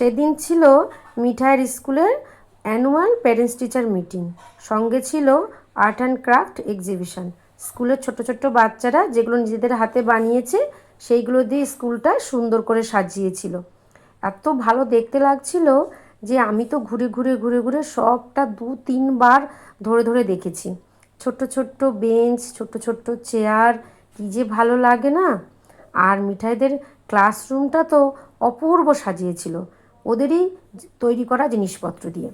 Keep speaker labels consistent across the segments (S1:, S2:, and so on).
S1: সেদিন ছিল মিঠাইয়ের স্কুলের অ্যানুয়াল প্যারেন্টস টিচার মিটিং। সঙ্গে ছিল আর্ট অ্যান্ড ক্রাফট এক্সিবিশন। স্কুলের ছোট ছোট বাচ্চারা যেগুলো নিজেদের হাতে বানিয়েছে, সেইগুলো দিয়ে স্কুলটা সুন্দর করে সাজিয়েছিল। এত ভালো দেখতে লাগছিল যে আমি তো ঘুরে ঘুরে ঘুরে ঘুরে সবটা দু তিনবার ধরে ধরে দেখেছি। ছোট্ট ছোট্ট বেঞ্চ ছোট্ট ছোট্ট চেয়ার, কী যে ভালো লাগে না? আর মিঠাইদের ক্লাসরুমটা তো অপূর্ব সাজিয়েছিল। ওদেরই তৈরি করা জিনিসপত্র দিয়ে।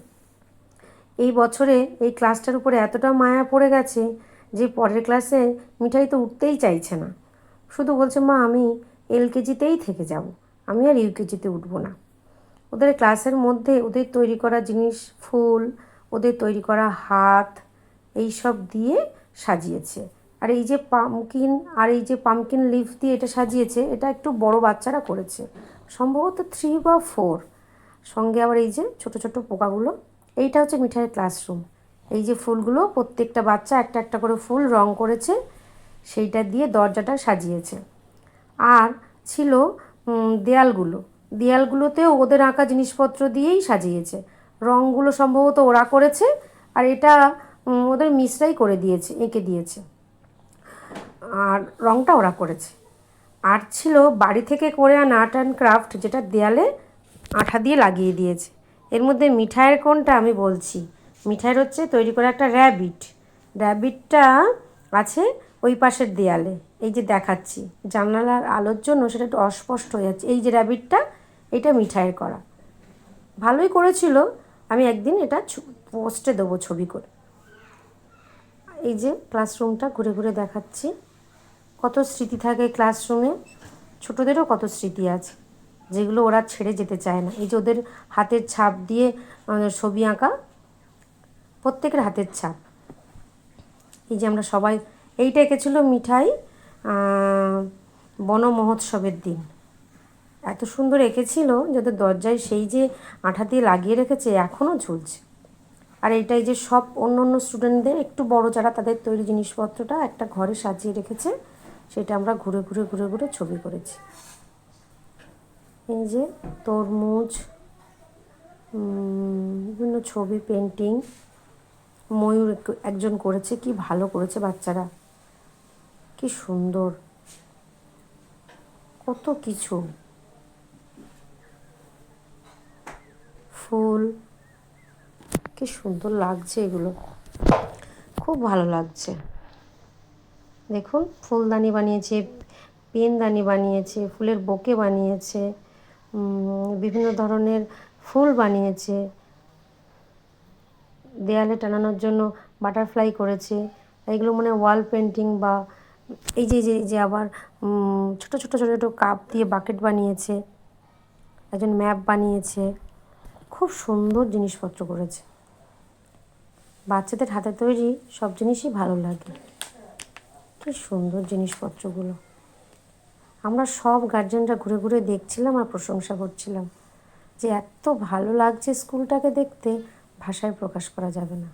S1: এই বছরে এই ক্লাসটার উপরে এতটা মায়া পড়ে গেছে যে পরের ক্লাসে মিঠাই তো উঠতেই চাইছে না। শুধু বলছে, মা, আমি এলকেজিতেই থেকে যাব। আমি আর ইউকেজিতে উঠবো না। ওদের ক্লাসের মধ্যে ওদের তৈরি করা জিনিস, ফুল, ওদের তৈরি করা হাত, এই সব দিয়ে সাজিয়েছে। আর এই যে পামকিন, আর এই যে পামকিন লিফ দিয়ে এটা সাজিয়েছে, এটা একটু বড় বাচ্চারা করেছে। সম্ভবত থ্রি বা ফোর সঙ্গে আবার এই যে ছোট ছোট পোকাগুলো, এইটা হচ্ছে মিঠাইয়ের ক্লাসরুম এই যে ফুলগুলো, প্রত্যেকটা বাচ্চা একটা একটা করে ফুল রং করেছে, সেইটা দিয়ে দরজাটা সাজিয়েছে। আর ছিল দেয়ালগুলো। দেয়ালগুলোতেও ওদের আঁকা জিনিসপত্র দিয়েই সাজিয়েছে। রঙগুলো সম্ভবত ওরা করেছে, আর এটা ওদের মিসরাই করে দিয়েছে, এঁকে দিয়েছে। আর রঙটা ওরা করেছে। আর ছিল বাড়ি থেকে করে আন আর্ট অ্যান্ড ক্রাফট, যেটা দেয়ালে আঠা দিয়ে লাগিয়ে দিয়েছে। এর মধ্যে মিঠাইয়ের কোনটা আমি বলছি? মিঠাইয়ের হচ্ছে তৈরি করা একটা র্যাবিট র্যাবিটটা আছে ওই পাশের দেয়ালে। এই যে দেখাচ্ছি, জানালার আলোর জন্য সেটা একটু অস্পষ্ট হয়ে যাচ্ছে। এই যে র্যাবিটটা এটা মিঠাইয়ের করা। ভালোই করেছিল। আমি একদিন এটা পোস্টে দেবো ছবি করে। এই যে ক্লাসরুমটা ঘুরে ঘুরে দেখাচ্ছি। কত স্মৃতি থাকে ক্লাসরুমে ছোটোদেরও কত স্মৃতি আছে। যেগুলো ওরা ছেড়ে যেতে চায় না। এই যে ওদের হাতের ছাপ দিয়ে ছবি আঁকা, প্রত্যেকের হাতের ছাপ। এই যে আমরা সবাই, এইটা এঁকেছিল মিঠাই বন মহোৎসবের দিন। এত সুন্দর এঁকেছিল যে ওদের দরজায় সেই যে আঠা দিয়ে লাগিয়ে রেখেছে এখনও ঝুলছে। আর এইটাই যে সব অন্য অন্য স্টুডেন্টদের একটু বড় যারা তাদের তৈরি জিনিসপত্রটা একটা ঘরে সাজিয়ে রেখেছে, সেটা আমরা ঘুরে ঘুরে ঘুরে ঘুরে ছবি করেছি। এই যে তরমুজ বিভিন্ন ছবি পেন্টিং ময়ূর একজন করেছে, কি ভালো করেছে বাচ্চারা। কি সুন্দর। কত কিছু। ফুল। কি সুন্দর লাগছে এগুলো। খুব ভালো লাগছে। দেখুন, ফুলদানি বানিয়েছে, পেনদানি বানিয়েছে, ফুলের বোকে বানিয়েছে। বিভিন্ন ধরনের ফুল বানিয়েছে। দেয়ালে টানানোর জন্য বাটারফ্লাই করেছে। এগুলো মানে ওয়াল পেন্টিং বা এই যে যে আবার ছোট ছোট ছোট ছোট কাপ দিয়ে বাকেট বানিয়েছে। একজন ম্যাপ বানিয়েছে। খুব সুন্দর জিনিসপত্র করেছে। বাচ্চাদের হাতে তৈরি সব জিনিসই ভালো লাগে। কি সুন্দর জিনিসপত্রগুলো। আমরা সব গার্জেনরা ঘুরে ঘুরে দেখছিলাম আর প্রশংসা করছিলাম যে এত ভালো লাগছে স্কুলটাকে দেখতে, ভাষায় প্রকাশ করা যাবে না।